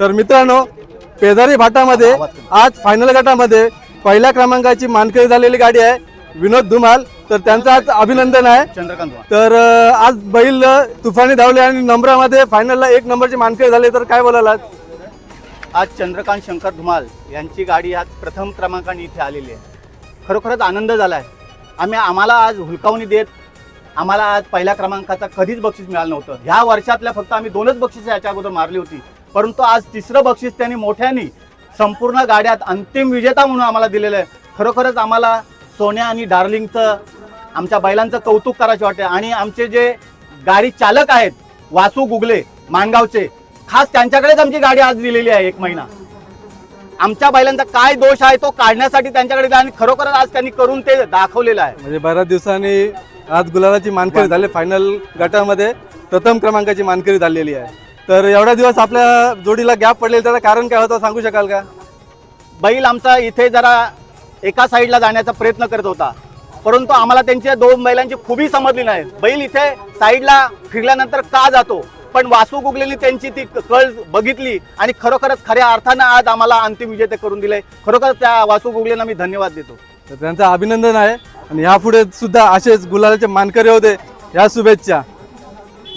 तर मित्रांनो पेदारी भाटामध्ये आज फायनल गटामध्ये पहिल्या क्रमांकाची मानकरी झालेली गाडी आहे विनोद धुमाल. तर त्यांचं आज अभिनंदन आहे. चंद्रकांत तर आज बैल तुफानी धावले आणि नंबरामध्ये फायनलला एक नंबरची मानकरी झाले. तर काय बोलाल आज? आज चंद्रकांत शंकर धुमाल यांची गाडी आज प्रथम क्रमांकाने इथे आलेली आहे. खरोखरच आनंद झाला आहे. आम्ही आम्हाला आज हुलकावणी देत आम्हाला आज पहिल्या क्रमांकाचा कधीच बक्षीस मिळालं नव्हतं. ह्या वर्षातल्या फक्त आम्ही दोनच बक्षीस याच्या अगोदर मारली होती. परंतु आज तिसरं बक्षीस त्यांनी मोठ्याने संपूर्ण गाड्यात अंतिम विजेता म्हणून आम्हाला दिलेलं आहे. खरोखरच आम्हाला सोन्या आणि डार्लिंगचं आमच्या बैलांचं कौतुक करायचे वाटते आणि आमचे जे गाडी चालक आहेत वासू गुगले माणगावचे खास त्यांच्याकडेच आमची गाडी आज दिलेली आहे एक महिना. आमच्या बैलांचा काय दोष आहे तो काढण्यासाठी त्यांच्याकडे दिला आणि खरोखरच आज त्यांनी करून ते दाखवलेलं आहे. म्हणजे बऱ्याच दिवसांनी आज गुलालाची मानकरी झाली फायनल गटामध्ये प्रथम क्रमांकाची मानकरी झालेली आहे. तर एवढ्या दिवस आपल्या जोडीला गॅप पडलेला त्याचं कारण काय होतं सांगू शकाल का? बैल आमचा इथे जरा एका साईडला जाण्याचा प्रयत्न करत होता. परंतु आम्हाला त्यांच्या दोन बैलांची खुबी समजली नाही. बैल इथे साईडला फिरल्यानंतर का जातो? पण वासू गुगलेनी त्यांची ती कळ बघितली आणि खरोखरच खऱ्या अर्थानं आज आम्हाला अंतिम विजेते करून दिले खरोखर त्या वासू गुगलेंना मी धन्यवाद देतो. तर त्यांचं अभिनंदन आहे. आणि यापुढे सुद्धा असेच गुलालाचे मानकरी होते. या शुभेच्छा.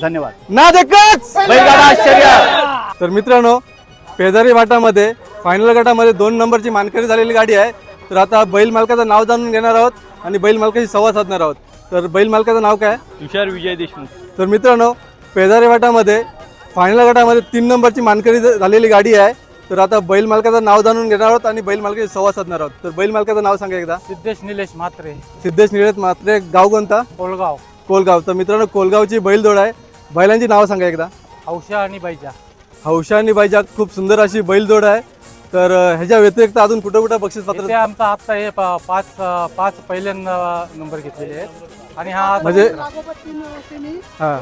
धन्यवाद. ना देखच बैलगाडा शर्यत तर मित्रांनो पेदारी घाटामध्ये फायनल गटामध्ये दोन नंबरची मानकरी झालेली गाडी आहे. तर आता बैल मालकाचं नाव जाणून घेणार आहोत आणि बैल मालकाशी संवाद साधणार आहोत. तर बैल मालकाचं नाव काय? तुषार विजय देशमुख. तर मित्रांनो पेदारी घाटामध्ये फायनल गटामध्ये तीन नंबरची मानकरी झालेली गाडी आहे. तर आता बैल मालकाचं नाव जाणून घेणार आहोत आणि बैल मालकाशी संवाद साधणार आहोत. तर बैल मालकाचं नाव सांगा एकदा. सिद्धेश निलेश म्हात्रे. सिद्धेश निळत मात्रे गाव कोणता? कोळगाव कोलगाव. तर मित्रांनो कोलगावची बैलजोड आहे. बैलांची नावं सांगा एकदा. हौशा आणि बैजा. हौशा आणि बाईजा खूप सुंदर अशी बैलजोड आहे. तर ह्याच्या व्यतिरिक्त अजून कुठं कुठं बक्षीस पत्र आमचा आत्ता हे प- पाच पाच पहिल्यांदा नंबर घेतलेले आहेत. आणि हा आता म्हणजे. हा.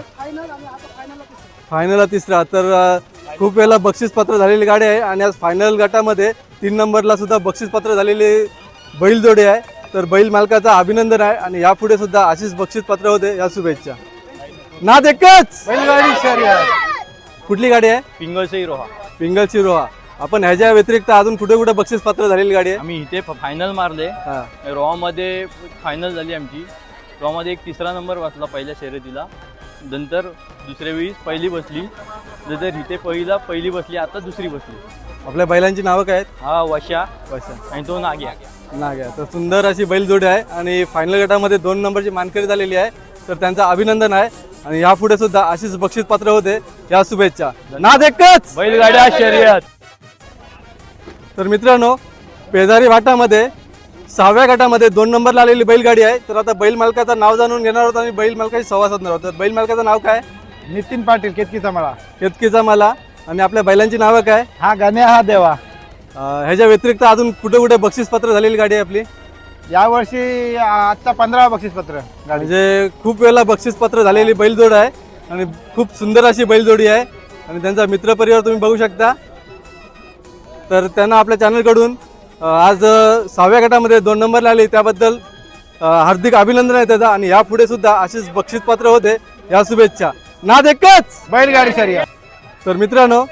फायनलला तिसरा. तर अं, खूप वेळेला बक्षीस पत्र झालेली गाडी आहे. आणि आज फायनल गटामध्ये तीन नंबरला सुद्धा बक्षीस पत्र झालेली बैलजोडी आहे. तर बैल मालकाचं अभिनंदन आहे. आणि यापुढे सुद्धा अशीच बक्षीस पत्र होते. या शुभेच्छा. ना देखच. बैलगाडी शर्यत. कुठली गाडी आहे? पिंगळसई रोहा. पिंगलची रोहा. आपण ह्याच्या व्यतिरिक्त अजून कुठे कुठे बक्षीस पत्र झालेली गाडी आहे? आम्ही इथे फायनल मारले. हा. रोहामध्ये फायनल झाली आमची. रोहामध्ये एक तिसरा नंबर वाचला पहिल्या शर्यतीला. नंतर दुसऱ्या वेळी पहिली बसली. नंतर इथे पहिला पहिली बसली आता दुसरी बसली. आपल्या बैलांची नावं काय आहेत? हा वशा. अच्छा आणि तो नाग्या. नाग्या. तर सुंदर अशी बैलजोडी आहे आणि फायनल गटामध्ये दोन नंबरची मानकरी झालेली आहे. तर त्यांचं अभिनंदन आहे. आणि यापुढे सुद्धा अशीच बक्षीस पत्र होते. या शुभेच्छा. ना देखच बैलगाड्या शर्यत. तर मित्रांनो पेदारी वाटामध्ये सहाव्या गटामध्ये दोन नंबरला आलेली बैलगाडी आहे. तर आता बैल मालकाचं नाव जाणून घेणार आहोत आणि बैल मालकाशी संवाद साधणार आहोत. तर बैल मालकाचं नाव काय? नितीन पाटील केतकीचा मला केतकीचा मला आणि आपल्या बैलांची नावं काय? हा गाण्या हा देवा. अं, ह्याच्या व्यतिरिक्त अजून कुठे कुठे बक्षीस पत्र झालेली गाडी आहे आपली? यावर्षी आजचा पंधरा बक्षीस पत्र म्हणजे खूप वेळेला बक्षीस पत्र झालेली बैलजोड आहे आणि खूप सुंदर अशी बैलजोडी आहे. आणि त्यांचा मित्रपरिवार तुम्ही बघू शकता. तर त्यांना आपल्या चॅनलकडून आज सहाव्या गटामध्ये दोन नंबरला आले त्याबद्दल हार्दिक अभिनंदन आहे त्याचा. आणि यापुढे सुद्धा अशीच बक्षीस पत्र होते. या शुभेच्छा. ना देखच बैलगाडी शर्यत. तर मित्रांनो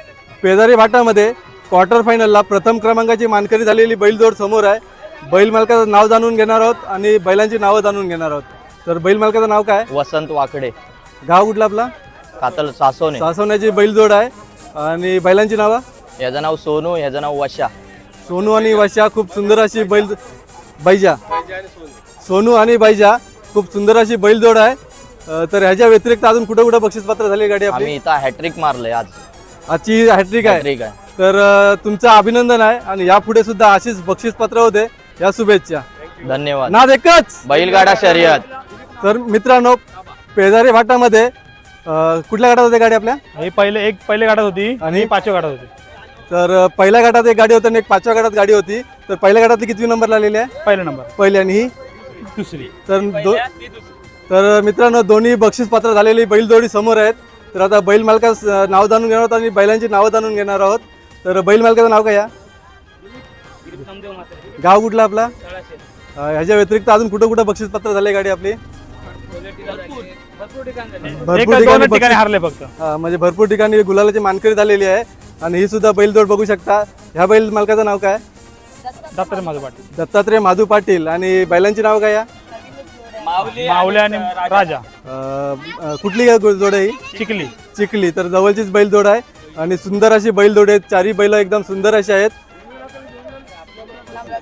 पेदारी भाटामध्ये क्वार्टर फायनलला प्रथम क्रमांकाची मानकरी झालेली बैलजोड समोर आहे. बैल मालकाचं नाव जाणून घेणार आहोत आणि बैलांची नावं जाणून घेणार आहोत. तर बैल मालकाचं नाव काय? वसंत वाकडे. गाव कुठला आपला? कातल सासोने सासवण्याची बैलजोड आहे. आणि बैलांची नावं? याचं नाव सोनू याचं नाव वशा. सोनू आणि वैशा खूप सुंदर अशी बैल बैजा. सोनू आणि बैजा खूप सुंदर अशी बैलजोड आहे. अं, तर ह्याच्या व्यतिरिक्त अजून कुठं कुठं बक्षीसपत्र झाली गाडी आपली? आम्ही इथं हॅट्रिक मारलंय आज. आजची हॅट्रिक आहे. हॅट्रिक आहे. तर अं, तुमचं अभिनंदन आहे आणि यापुढे सुद्धा अशीच बक्षीसपत्र होते. या शुभेच्छा. धन्यवाद. ना एकच. बैलगाडा शर्यत. तर मित्रांनो पेदारी भाटामध्ये अं, कुठल्या गटात होते गाडी आपल्या? ही पहिले एक पहिले गाठात होती आणि? पाचव्या गाठात होती. तर अं, पहिल्या गटात एक गाडी होती आणि एक पाचव्या गटात गाडी होती. तर पहिल्या गटातली कितवी नंबर आलेली आहे? पहिला नंबर. पहिली आणि ही? दुसरी. तर दो तर मित्रांनो दोन्ही बक्षीस पात्र झालेली बैलजोडी समोर आहेत. तर आता बैल मालकास अं, नाव जाणून घेणार आहोत आणि बैलांची नावं जाणून घेणार आहोत. तर बैल मालकाचं नाव काय गाव कुठला आपला? अं, ह्याच्या व्यतिरिक्त अजून कुठं कुठं बक्षीस पत्र झाले गाडी आपली? भरपूर. एक दोन ठिकाणी ठिकाणी बक्षीस- हारले फक्त. म्हणजे भरपूर ठिकाणी गुलालाची मानकरी झालेली आहे. आणि ही सुद्धा बैलजोड बघू शकता. ह्या बैल मालकाचं नाव काय? दत्तात्रय माझं पाटील. दत्तात्रय माधू पाटील. आणि बैलांची नाव काय या? माऊली आणि राजा. अं, अं, कुठली काय जोड आहे ही? चिखली. चिखली. तर जवळचीच बैलजोड आहे. आणि सुंदर अशी बैलजोड आहेत. चारही बैल एकदम सुंदर अशी आहेत.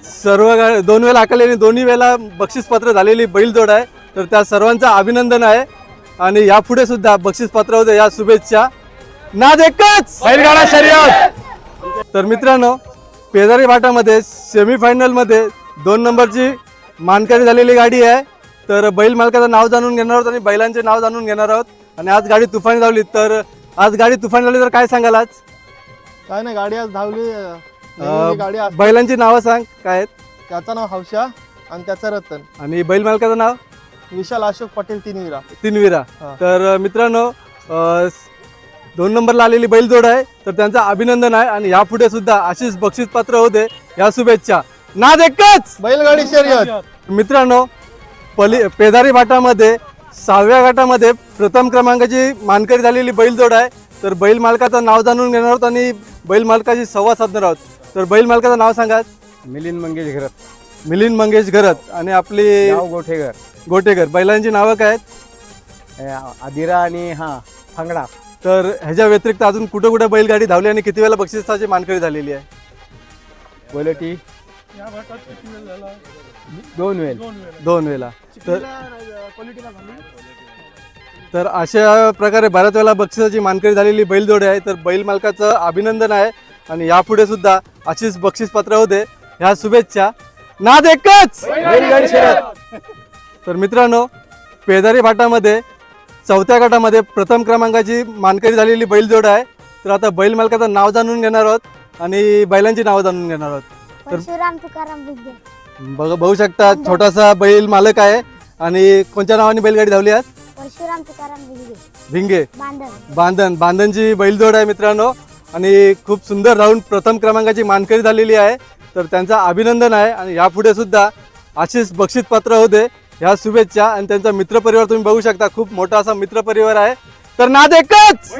सर्व दोन वेळा आणि दोन्ही वेळेला बक्षीसपात्र झालेली बैलजोड आहे. तर त्या सर्वांचं अभिनंदन आहे. आणि यापुढे सुद्धा बक्षीसपात्र होते या शुभेच्छा. नाद एकच! बैलगाडा शर्यत! तर मित्रांनो पेदारी भाटामध्ये सेमीफायनलमध्ये दोन नंबरची मानकरी झालेली गाडी आहे. तर बैल मालकाचं नाव जाणून घेणार आहोत आणि बैलांचे नाव जाणून घेणार आहोत. आणि आज गाडी तुफानी धावली. तर आज गाडी तुफानी झाली तर काय सांगाल आज? काय नाही गाडी आज धावली. गाडी असते. बैलांची नावं सांग काय आहेत? त्याचं नाव हौशा आणि त्याचं रतन. आणि बैल मालकाचं नाव? विशाल अशोक पटेल तिनविरा तिनविरा हा. तर अं, मित्रांनो अं, दोन नंबरला आलेली बैलजोड आहे. तर त्यांचं अभिनंदन आहे आणि यापुढे सुद्धा अशीच बक्षीस पात्र होते. या शुभेच्छा. नाद एकच! बैलगाडी शर्यत. मित्रांनो पली पेदारी भाटामध्ये सहाव्या गटामध्ये प्रथम क्रमांकाची मानकरी झालेली बैलजोड आहे. तर बैल मालकाचं नाव जाणून घेणार आहोत आणि बैल मालकाशी संवाद साधणार आहोत. तर बैल मालकाचं नाव सांगा. मिलिंद मंगेश घरत. मिलिंद मंगेश घरत आणि आपली गोठेकर गोटेकर बैलांची नावं काय आहेत? आदिरा आणि हा फांगडा. तर ह्याच्या व्यतिरिक्त अजून कुठं कुठं बैलगाडी धावली आणि किती वेळा बक्षिसाची मानकरी झालेली आहे? बोलटी दोन वेळ दोन वेळा तर तर अशा प्रकारे बऱ्याच वेळेला बक्षिसाची मानकरी झालेली बैलजोडी आहे. तर बैल मालकाचं अभिनंदन आहे. आणि यापुढे सुद्धा अशीच बक्षीस पात्र होते. ह्या शुभेच्छा. नाद एकच! तर मित्रांनो पेदारी भाटामध्ये चौथ्या गटामध्ये प्रथम क्रमांकाची मानकरी झालेली बैलजोड आहे. तर आता बैल मालकाचं नाव जाणून घेणार आहोत आणि बैलांची नावं जाणून घेणार आहोत. बिग्गे बघ बघू शकता छोटासा बैल मालक आहे. आणि कोणत्या नावाने बैलगाडी धावली आज? परशुराम तुकाराम बिग्गे भिंगे बांधन बांधनची बैलजोड आहे मित्रांनो. आणि खूप सुंदर राहून प्रथम क्रमांकाची मानकरी झालेली आहे. तर त्यांचं अभिनंदन आहे आणि यापुढे सुद्धा अशीच बक्षीस पात्र होते. ह्या शुभेच्छा आणि त्यांचा मित्रपरिवार तुम्ही बघू शकता. खूप मोठा असा मित्रपरिवार आहे. तर नाद एकच!